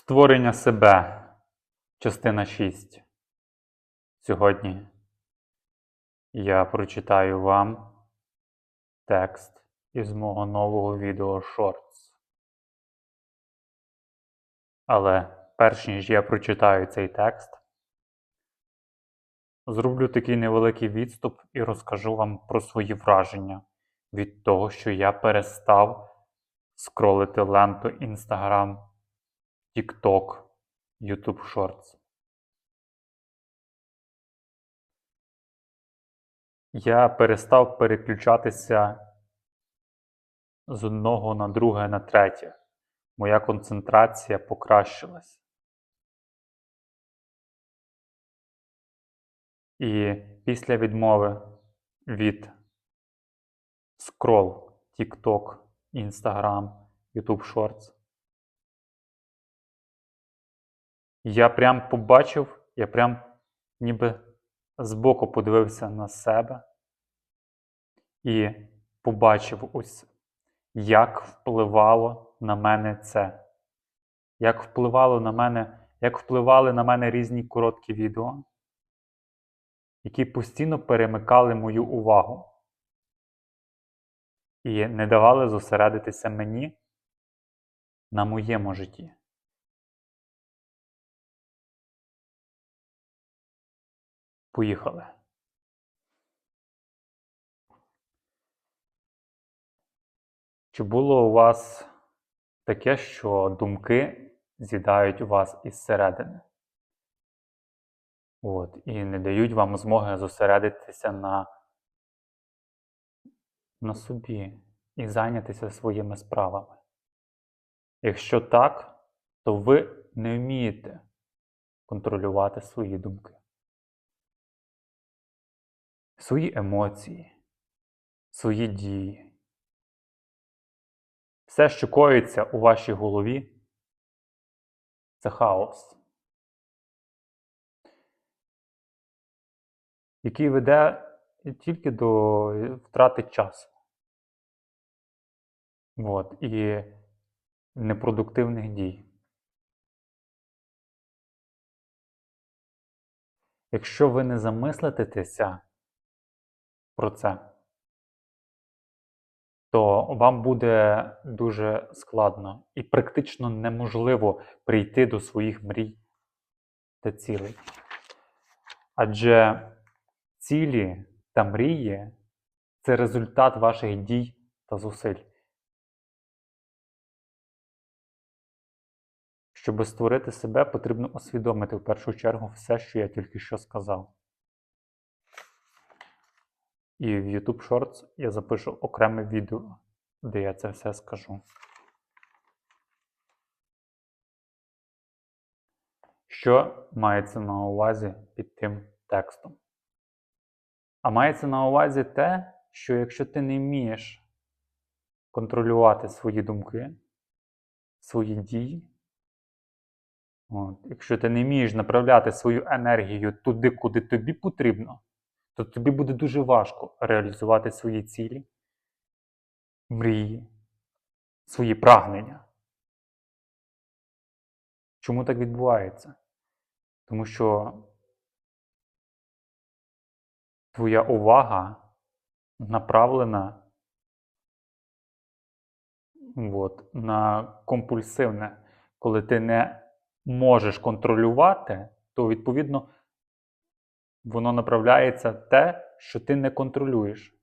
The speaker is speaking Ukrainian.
Створення себе. Частина 6. Сьогодні я прочитаю вам текст із мого нового відео Shorts. Але перш ніж я прочитаю цей текст, зроблю такий невеликий відступ і розкажу вам про свої враження від того, що я перестав скролити ленту Instagram, TikTok, YouTube Shorts. Я перестав переключатися з одного на друге на третє. Моя концентрація покращилась. І після відмови від скрол TikTok, Instagram, YouTube Shorts я прям побачив, я прям ніби збоку подивився на себе і побачив ось, як впливало на мене це. Як впливало на мене, як впливали на мене різні короткі відео, які постійно перемикали мою увагу і не давали зосередитися мені на моєму житті. Поїхали. Чи було у вас таке, що думки з'їдають вас із середини? От, і не дають вам змоги зосередитися на, на собі і зайнятися своїми справами? Якщо так, то ви не вмієте контролювати свої думки свої емоції, свої дії. Все, що коїться у вашій голові, це хаос, який веде тільки до втрати часу. От, і непродуктивних дій. Якщо ви не замислитеся про це, то вам буде дуже складно і практично неможливо прийти до своїх мрій та цілей. Адже цілі та мрії це результат ваших дій та зусиль. Щоб створити себе, потрібно усвідомити в першу чергу все, що я тільки що сказав. І в YouTube Shorts я запишу окреме відео, де я це все скажу. Що мається на увазі під тим текстом? А мається на увазі те, що якщо ти не вмієш контролювати свої думки, свої дії, от, якщо ти не вмієш направляти свою енергію туди, куди тобі потрібно, то тобі буде дуже важко реалізувати свої цілі, мрії, свої прагнення. Чому так відбувається? Тому що твоя увага направлена от, на компульсивне, коли ти не можеш контролювати, то відповідно воно направляється те, що ти не контролюєш.